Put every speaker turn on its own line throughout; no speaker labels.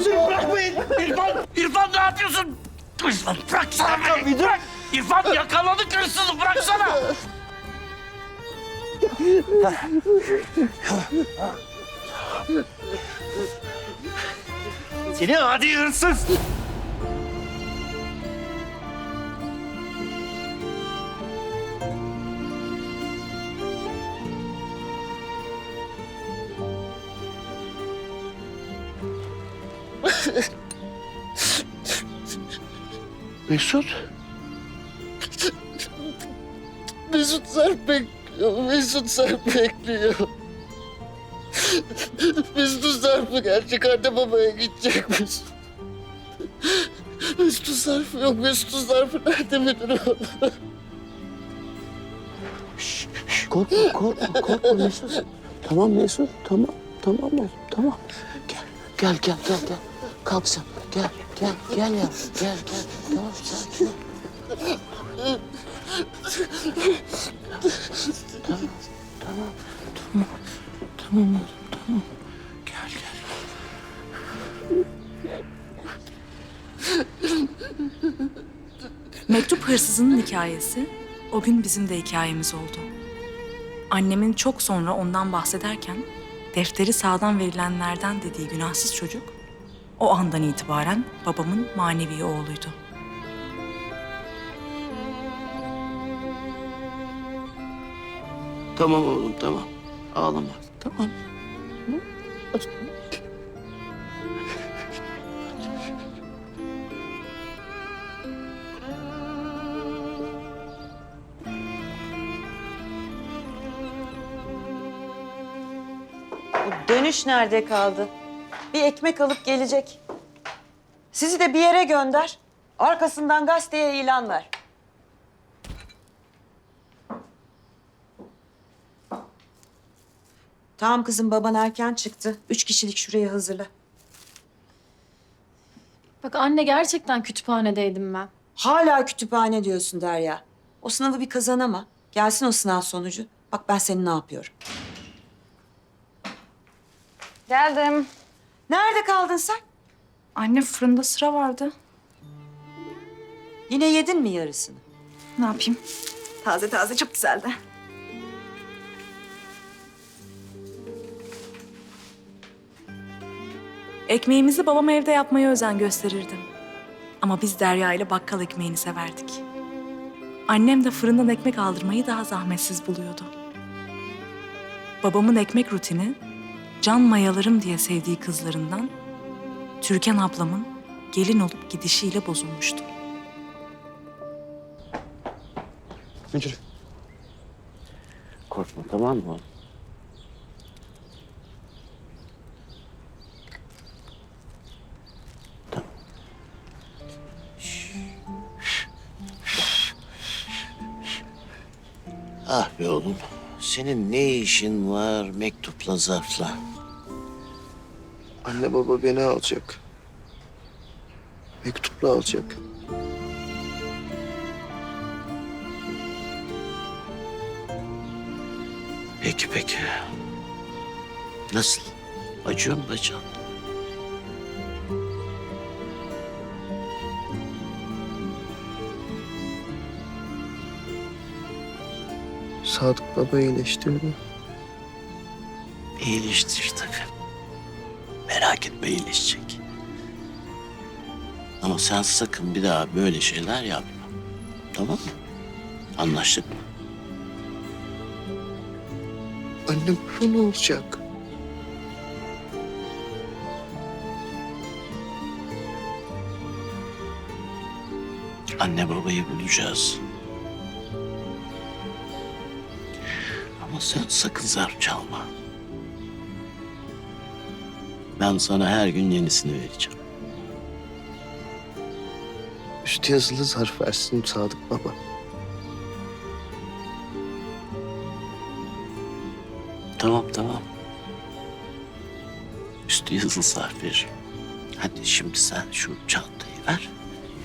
İrfan bırakmayın. İrfan, İrfan ne yapıyorsun? İrfan bıraksana beni. Bırak. İrfan yakaladık hırsızı bıraksana. Seni adi hırsız.
Mesut. Mesut Sarp bekliyor. Mesut Sarp bekliyor. Mesut Sarp'ı gerçek anne babaya gidecek Mesut. Mesut Sarp yok. Mesut Sarp'ı nerede müdür? Şş, şş, korkma, korkma, korkma Mesut. Tamam Mesut, tamam. Tamam oğlum, tamam. Gel, gel, gel, gel, gel. Kalk sen. Gel, gel, gel ya. Gel, gel. Tamam, sakin ol. Tamam, tamam, tamam. Tamam oğlum, tamam. Gel, gel.
Mektup hırsızının hikayesi o gün bizim de hikayemiz oldu. Annemin çok sonra ondan bahsederken defteri sağdan verilenlerden dediği günahsız çocuk o andan itibaren babamın manevi oğluydu.
Tamam oğlum, tamam. Ağlama, tamam.
Bu dönüş nerede kaldı? Bir ekmek alıp gelecek. Sizi de bir yere gönder. Arkasından gazeteye ilan ver. Tamam kızım baban erken çıktı. Üç kişilik şurayı hazırla.
Bak anne gerçekten kütüphanedeydim ben.
Hala kütüphane diyorsun Derya. O sınavı bir kazanama. Gelsin o sınav sonucu. Bak ben senin ne yapıyorum.
Geldim.
Nerede kaldın sen?
Anne fırında sıra vardı.
Yine yedin mi yarısını?
Ne yapayım? Taze taze çok güzeldi. Ekmeğimizi babam evde yapmaya özen gösterirdi. Ama biz Derya ile bakkal ekmeğini severdik. Annem de fırından ekmek aldırmayı daha zahmetsiz buluyordu. Babamın ekmek rutini, can mayalarım diye sevdiği kızlarından Türkan ablamın gelin olup gidişiyle bozulmuştu.
Müdür. Korkma, tamam mı? Tamam. Ah be oğlum. Senin ne işin var mektupla zarfla?
Anne baba beni alacak. Mektupla alacak.
Peki peki. Nasıl? Acıyor mu bacağın?
Sadık baba iyileştirdi.
İyileştir tabii. Merak etme iyileşecek. Ama sen sakın bir daha böyle şeyler yapma. Tamam mı? Anlaştık mı?
Anne baba ne olacak?
Anne babayı bulacağız. Ama sen sakın zarf çalma. Ben sana her gün yenisini vereceğim.
Üstü yazılı zarf versin Sadık baba.
Tamam tamam. Üstü yazılı zarf veririm. Hadi şimdi sen şu çantayı ver.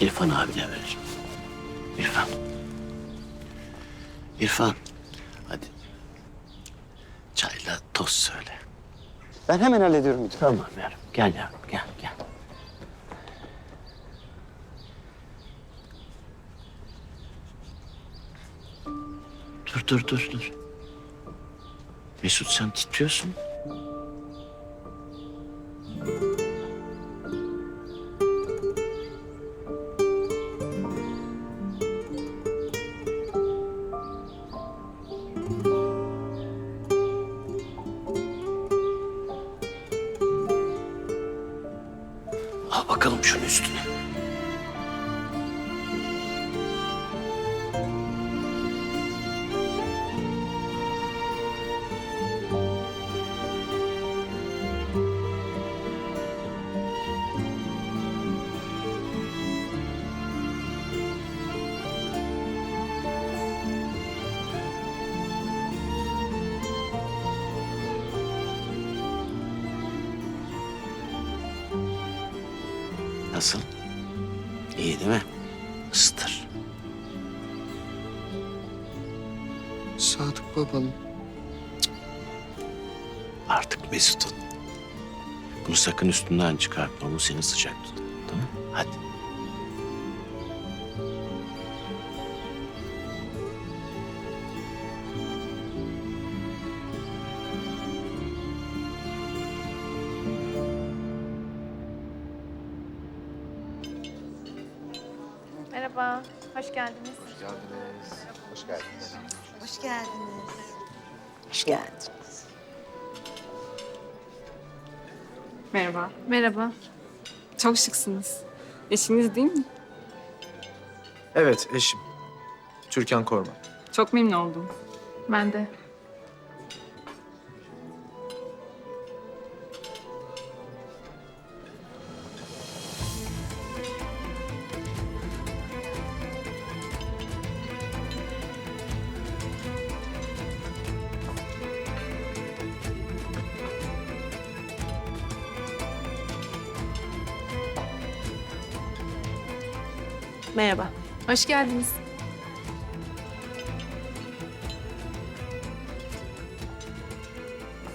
İrfan abine ver. İrfan. İrfan. Hadi çayla tost söyle.
Ben hemen hallediyorum müdürüm.
Tamam yavrum. Gel yavrum gel gel. Dur dur dur dur. Mesut sen titriyorsun. Nasıl? İyi değil mi? Isıtır.
Sadık babam
Artık Mesut'un. Bunu sakın üstünden çıkartma. Bu seni sıcak tutar. Tamam? Hadi.
Merhaba, hoş geldiniz.
Hoş geldiniz. Hoş geldiniz.
Merhaba. Merhaba. Çok şıksınız. Eşiniz değil mi?
Evet, eşim. Türkan Korman.
Çok memnun oldum.
Ben de.
Merhaba.
Hoş geldiniz.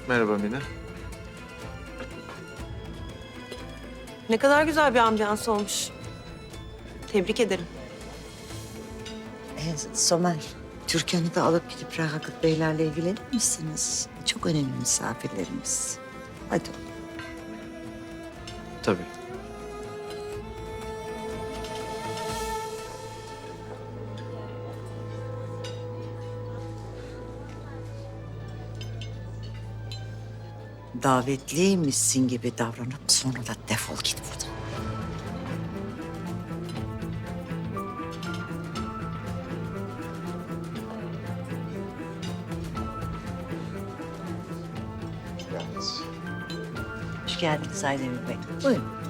Merhaba Mine.
Ne kadar güzel bir ambiyans olmuş. Tebrik ederim.
Ee, Somer, Türkan'ı da alıp gidip Rahakıt Beylerle ilgilenir misiniz? Çok önemli misafirlerimiz. Hadi.
Tabii.
Davetliymişsin gibi davranıp sonra da defol git buradan. Hoş geldiniz Aydemir Bey. Buyurun.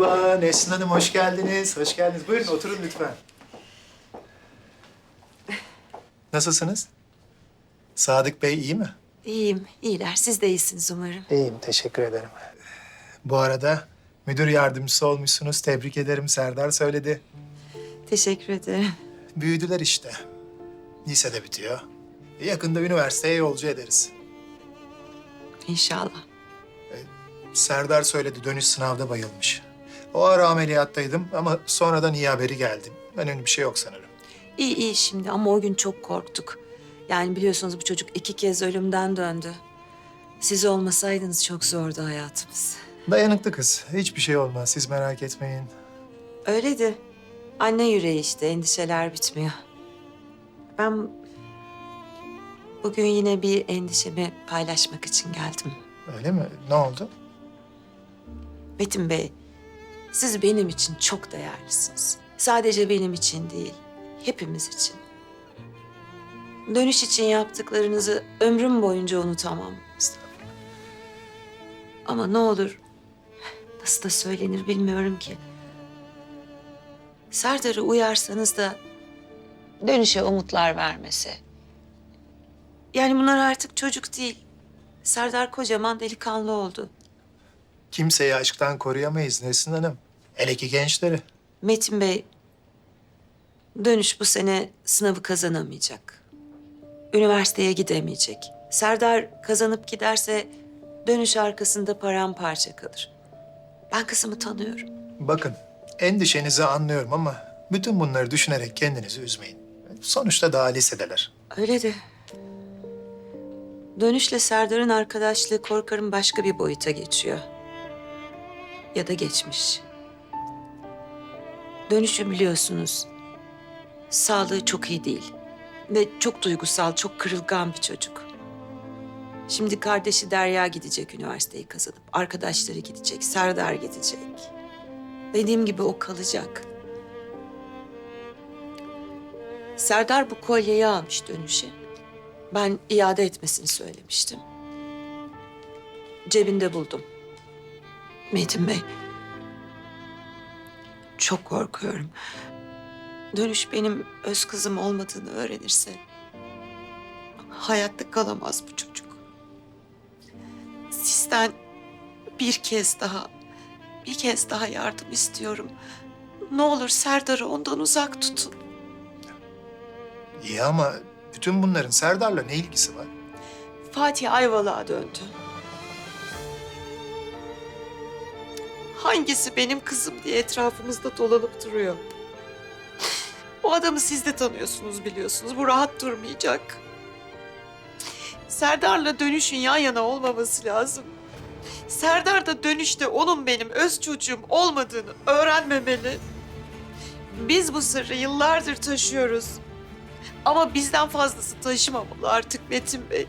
Merhaba Nesrin Hanım, hoş geldiniz. Hoş geldiniz. Buyurun oturun lütfen. Nasılsınız? Sadık Bey iyi mi?
İyiyim, iyiler. Siz de iyisiniz umarım.
İyiyim, teşekkür ederim. Bu arada müdür yardımcısı olmuşsunuz. Tebrik ederim. Serdar söyledi.
Teşekkür ederim.
Büyüdüler işte. Lisede bitiyor. Yakında üniversiteye yolcu ederiz.
İnşallah.
Serdar söyledi dönüş sınavda bayılmış. O ara ameliyattaydım ama sonradan iyi haberi geldi. Önemli bir şey yok sanırım.
İyi iyi şimdi ama o gün çok korktuk. Yani biliyorsunuz bu çocuk iki kez ölümden döndü. Siz olmasaydınız çok zordu hayatımız.
Dayanıklı kız. Hiçbir şey olmaz. Siz merak etmeyin.
Öyleydi. Anne yüreği işte, endişeler bitmiyor. Ben bugün yine bir endişemi paylaşmak için geldim.
Öyle mi? Ne oldu?
Metin Bey, siz benim için çok değerlisiniz. Sadece benim için değil, hepimiz için. Dönüş için yaptıklarınızı ömrüm boyunca unutamam. Ama ne olur, nasıl da söylenir bilmiyorum ki. Serdar'ı uyarsanız da dönüşe umutlar vermesi. Yani bunlar artık çocuk değil. Serdar kocaman delikanlı oldu.
Kimseyi aşktan koruyamayız Nesrin Hanım. Hele ki gençleri.
Metin Bey, dönüş bu sene sınavı kazanamayacak. Üniversiteye gidemeyecek. Serdar kazanıp giderse dönüş arkasında paramparça kalır. Ben kızımı tanıyorum.
Bakın, endişenizi anlıyorum ama bütün bunları düşünerek kendinizi üzmeyin. Sonuçta daha lisedeler.
Öyle de. Dönüşle Serdar'ın arkadaşlığı korkarım başka bir boyuta geçiyor. Ya da geçmiş. Dönüşü biliyorsunuz. Sağlığı çok iyi değil. Ve çok duygusal, çok kırılgan bir çocuk. Şimdi kardeşi Derya gidecek üniversiteyi kazanıp. Arkadaşları gidecek, Serdar gidecek. Dediğim gibi o kalacak. Serdar bu kolyeyi almış dönüşe. Ben iade etmesini söylemiştim. Cebinde buldum. Metin Bey. Çok korkuyorum. Dönüş benim öz kızım olmadığını öğrenirse... ...hayatta kalamaz bu çocuk. Sizden bir kez daha, bir kez daha yardım istiyorum. Ne olur Serdar'ı ondan uzak tutun.
İyi ama bütün bunların Serdar'la ne ilgisi var?
Fatih Ayvalık'a döndü. Hangisi benim kızım diye etrafımızda dolanıp duruyor. O adamı siz de tanıyorsunuz biliyorsunuz. Bu rahat durmayacak. Serdar'la dönüşün yan yana olmaması lazım. Serdar da dönüşte onun benim öz çocuğum olmadığını öğrenmemeli. Biz bu sırrı yıllardır taşıyoruz. Ama bizden fazlası taşımamalı artık Metin Bey.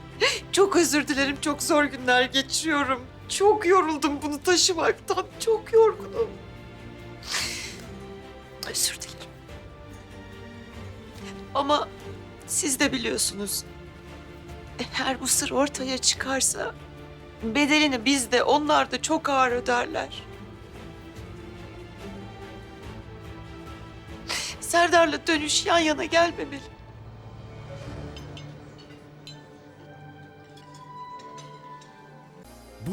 Çok özür dilerim, çok zor günler geçiriyorum. Çok yoruldum bunu taşımaktan, çok yorgunum. Özür dilerim. Ama siz de biliyorsunuz. Eğer bu sır ortaya çıkarsa... ...bedelini biz de onlar da çok ağır öderler. Serdar'la dönüş yan yana gelmemeli.